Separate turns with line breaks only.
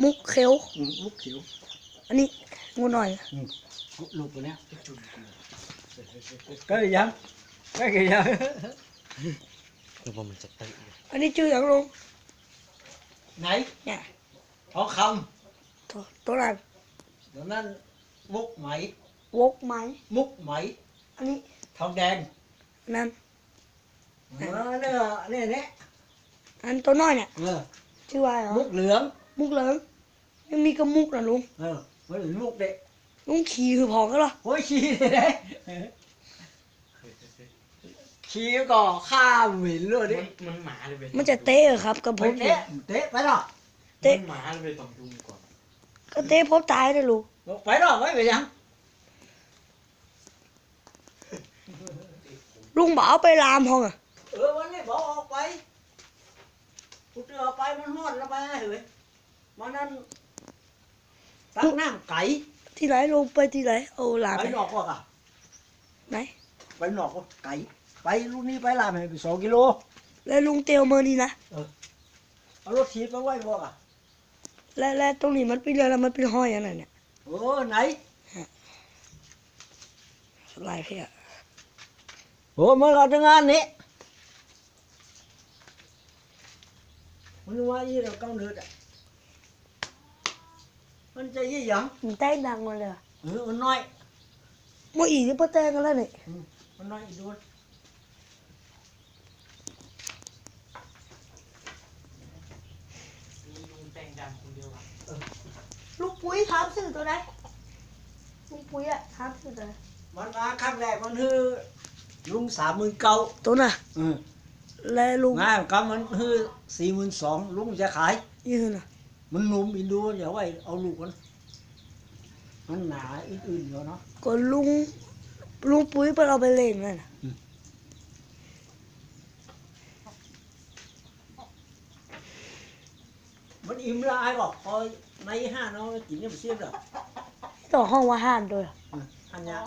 มอยู่นี่โจ๊กโจ๊กก่อน
เน็ต
หืมหืมหืมใกล้ๆไหนเหรอหืมเดี๋ยวโจ๊กเขาโจ๊กเขานอนห้องนี้อืมเอา
นี่ชื่อหยัง
ฮะ
นี่ชื่อหยังนะ
มุกเขียว
งูเขียว
มุก
มุกเขียว
อืมมุกเขียว
อันนี้งูหน่อย
ลูกตัวเนี้ยก็ยังก็ยัง
นึกว่ามันจะเตะอยู่
อันนี้ชื่อหยังลุง
ไหน
เนี่ย
ทองค
ตัวตัวนั้นำ
เดี๋ยวนั้นมุกไหม
วกไหม
มุกไหม
อันนี้
ทองแดง
นั่น
เออเนี่ยเนี่ยเนี่ย
อันตัวน้อยเนี่ย
เออ
ชื่อว่าอะไร
มุ
วะ
กเหลือง
มุกเหลิงยังมีกระมุกนะลุง
เออมันเป็นมุกเด็ก
ลุงขี่คือพองก็เหรอ
โอ้ยขี้เลยขี้ก็ข้ามหมิ่นเลยดิ
มันมันหมาเลยเว้ย
มันจะเตะเหรอครับกับผ
ไป
ม
เตะเตะไปหรอ
เตะ
มันหมาเลยเว้ยต้องดูก่อน
ก็เตะพบตายเลยลุง
ไปหรอไม่ไปยัง
ลุงบอกเอาไปลามห้องอะ
เออวันนี้บอกออกไปกูเจอไปมันฮอดแล้วไปให้เฮ้ ยมันนั่นตักน้ำไก่
ที่ไหนลุงไปที่ไหนเอาลาม
ไป
ไป
นอกก็อะ
ไหน
ไปนอกก็ไก่ ไปลูกนี้ไปลามให้ไปสองกิโล
แล้วลุงเตียวเมอร์นี่นะ
เอารถถีบไปไว้บอกอะ
และและตรงนี้มันเป็นอะไรมันเป็นห้อยอะไรเนี่ย
เออไหน
ลายเพีย
โอ้มันก็ทำงานนี้มันว่ายี่เราเก้าเนื้ออะ มันจะยี่หยัง
มันแตกดังมาเลยอะ
เออมันน้อย
มออีนี่พอแตกกันแล้วนี่
มันน้อยอีกด้วย
มีลุงแต่งดำคนเดียวอะ
ลูกปุ๋ยถามสื่อตัวไหนลูกปุ๋ยอะถามสื่อตัวไหน
มันมาครั้งแรกมันคือลุงสามหมื่นเก้า
ตัวน่ะ
เออ
และลุง
ง่ายก็มันคือสี่หมื่นสองลุงจะขาย
ยืนน่ะ
มันหนุ่มอินดูอย่าไว้เอาลูกมันมันหนาอื่นๆอยู่เนาะ
ก็ลุงลุงปุ๋ยไปเอาไปเล่นนั่นน่ะ
มันอิ่มละอายบอกพอในห้าเนาะกินเนี่ยมันเสียบหรอ
ต่อห้องว่าห้ามด้วยอะ
อันเนี้ย